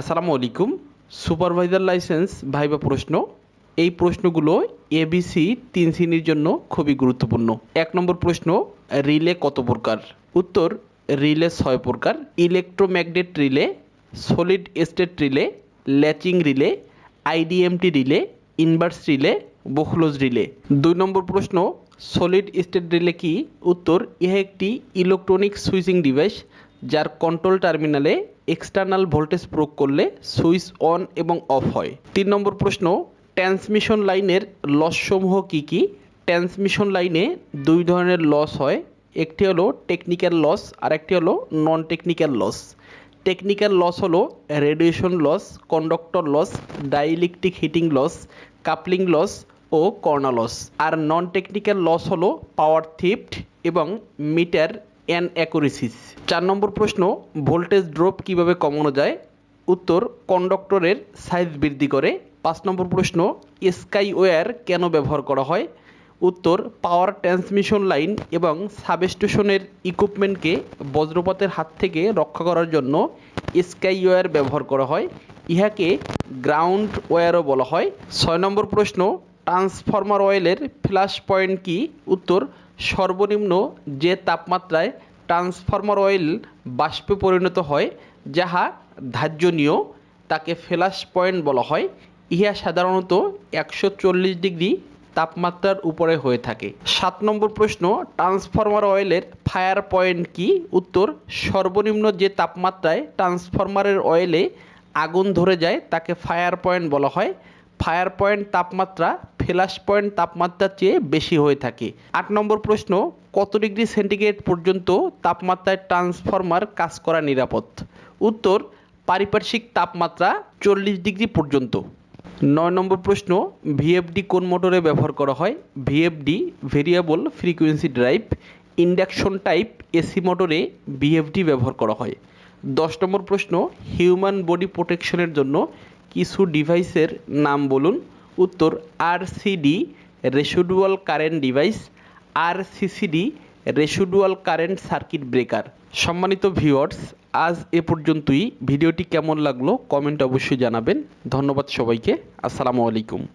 আসসালামু আলাইকুম। Supervisor licence viva প্রশ্ন। এই প্রশ্নগুলো এবিসি তিন শ্রেণির জন্য খুবই গুরুত্বপূর্ণ। এক নম্বর প্রশ্ন, রিলে কত প্রকার? উত্তর, রিলে ছয় প্রকার। Electromagnet relay, solid state relay, latching relay IDMT relay, inverse relay Buchholz relay. দুই নম্বর প্রশ্ন, সলিড স্টেট রিলে কি? উত্তর, ইহা একটি ইলেকট্রনিক সুইচিং ডিভাইস যার কন্ট্রোল টার্মিনালে এক্সটার্নাল ভোল্টেজ প্রয়োগ করলে সুইচ অন এবং অফ হয়। তিন নম্বর প্রশ্ন ট্রান্সমিশন লাইনের লসসমূহ কী কী? ট্রান্সমিশন লাইনে দুই ধরনের লস হয়, একটি হলো টেকনিক্যাল লস আর একটি হলো non technical loss technical loss হলো radiation loss conductor loss dielectric heating loss coupling loss ও কর্না লস আর নন টেকনিক্যাল লস হলো পাওয়ার থিফট এবং মিটার অ্যান অ্যাকুরেসিস চার নম্বর প্রশ্ন ভোল্টেজ ড্রপ কীভাবে কমানো যায়? উত্তর কন্ডাক্টরের সাইজ বৃদ্ধি করে। পাঁচ নম্বর প্রশ্ন স্কাই ওয়্যার কেন ব্যবহার করা হয়? উত্তর পাওয়ার ট্রান্সমিশন লাইন এবং সাবস্টেশনের ইকুইপমেন্টকে বজ্রপাতের হাত থেকে রক্ষা করার জন্য স্কাই ওয়্যার ব্যবহার করা হয়। ইহাকে গ্রাউন্ড ওয়্যারও বলা হয়। ছয় নম্বর প্রশ্ন ট্রান্সফরমার অয়েলের ফ্ল্যাশ পয়েন্ট কি? উত্তর সর্বনিম্ন যে তাপমাত্রায় ট্রান্সফরমার অয়েল বাষ্পে পরিণত হয়, যাহা ধার্যনীয়, তাকে ফ্ল্যাশ পয়েন্ট বলা হয়, ইহা সাধারণত একশো চল্লিশ ডিগ্রি তাপমাত্রার উপরে হয়ে থাকে। সাত নম্বর প্রশ্ন, ট্রান্সফরমার অয়েলের ফায়ার পয়েন্ট কি? উত্তর, সর্বনিম্ন যে তাপমাত্রায় ট্রান্সফরমারের অয়েলে আগুন ধরে যায়, তাকে ফায়ার পয়েন্ট বলা হয়। ফায়ার পয়েন্ট তাপমাত্রা ফ্ল্যাশ পয়েন্ট তাপমাত্রার চেয়ে বেশি হয়ে থাকে। আট নম্বর প্রশ্ন, কত ডিগ্রি সেন্টিগ্রেড পর্যন্ত তাপমাত্রায় ট্রান্সফরমার কাজ করা নিরাপদ? উত্তর, পারিপার্শ্বিক তাপমাত্রা চল্লিশ ডিগ্রি পর্যন্ত। নয় নম্বর প্রশ্ন, ভিএফডি কোন মোটরে ব্যবহার করা হয়? VFD, variable frequency drive, induction type AC মোটরে ভিএফডি ব্যবহার করা হয়। দশ নম্বর প্রশ্ন, হিউম্যান বডি প্রোটেকশনের জন্য কিছু ডিভাইসের নাম বলুন। উত্তর আরসিডি রেসিডুয়াল কারেন্ট ডিভাইস আর CCD residual current circuit breaker. সম্মানিত ভিউয়ার্স, আজ এ পর্যন্তই। ভিডিওটি কেমন লাগল কমেন্ট অবশ্যই জানাবেন। ধন্যবাদ সবাইকে। আসসালামু আলাইকুম।